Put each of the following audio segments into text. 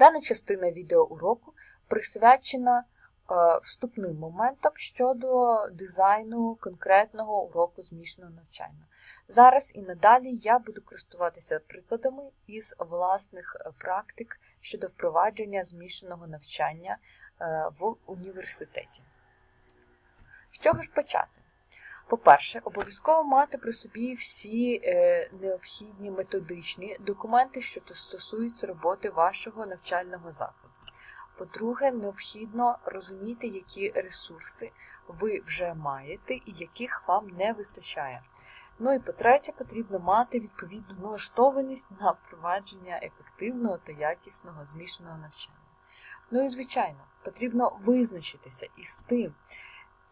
Дана частина відеоуроку присвячена е, вступним моментам щодо дизайну конкретного уроку змішаного навчання. Зараз і надалі я буду користуватися прикладами із власних е, практик щодо впровадження змішаного навчання е, в університеті. З чого ж почати? По-перше, обов'язково мати при собі всі е, необхідні методичні документи, що стосуються роботи вашого навчального закладу. По-друге, необхідно розуміти, які ресурси ви вже маєте і яких вам не вистачає. Ну і по-третє, потрібно мати відповідну налаштованість на впровадження ефективного та якісного змішаного навчання. Ну і, звичайно, потрібно визначитися із тим,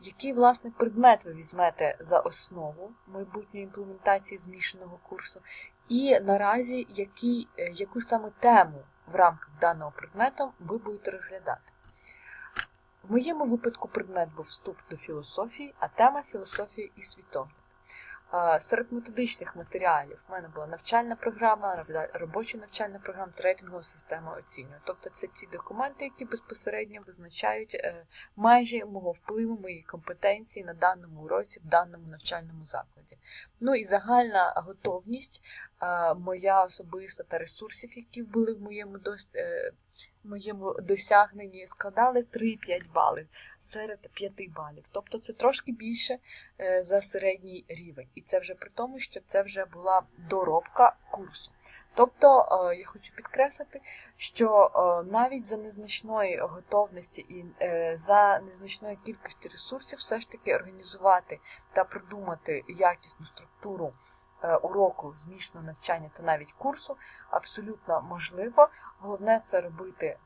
який власне предмет ви візьмете за основу майбутньої імплементації змішаного курсу, і наразі який, е, яку саме тему в рамках даного предмету ви будете розглядати. В моєму випадку предмет був вступ до філософії, а тема філософія і світогляд. Серед методичних матеріалів в мене була навчальна програма, робоча навчальна програма та рейтингова система оцінювання. Тобто це ті документи, які безпосередньо визначають майже мого впливу, моєї компетенції на даному уроці, в даному навчальному закладі. Ну і загальна готовність, моя особиста та ресурсів, які були в моєму досвіді моєму досягненні складали 3-5 балів серед 5 балів. Тобто це трошки більше е, за середній рівень. І це вже при тому, що це вже була доробка курсу. Тобто е, я хочу підкреслити, що е, навіть за незначної готовності і за незначної кількості ресурсів все ж таки організувати та придумати якісну структуру. Уроку змішаного навчання та навіть курсу абсолютно можливо. Головне це робити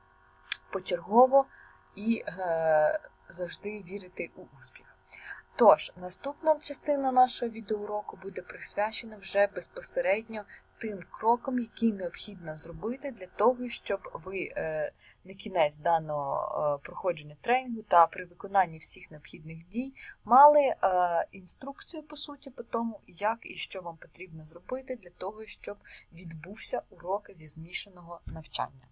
почергово і е, завжди вірити у успіх. Тож, наступна частина нашого відеоуроку буде присвячена вже безпосередньо тим крокам, які необхідно зробити для того, щоб ви е, на кінець даного е, проходження тренінгу та при виконанні всіх необхідних дій мали е, інструкцію, по суті, по тому, як і що вам потрібно зробити для того, щоб відбувся урок зі змішаного навчання.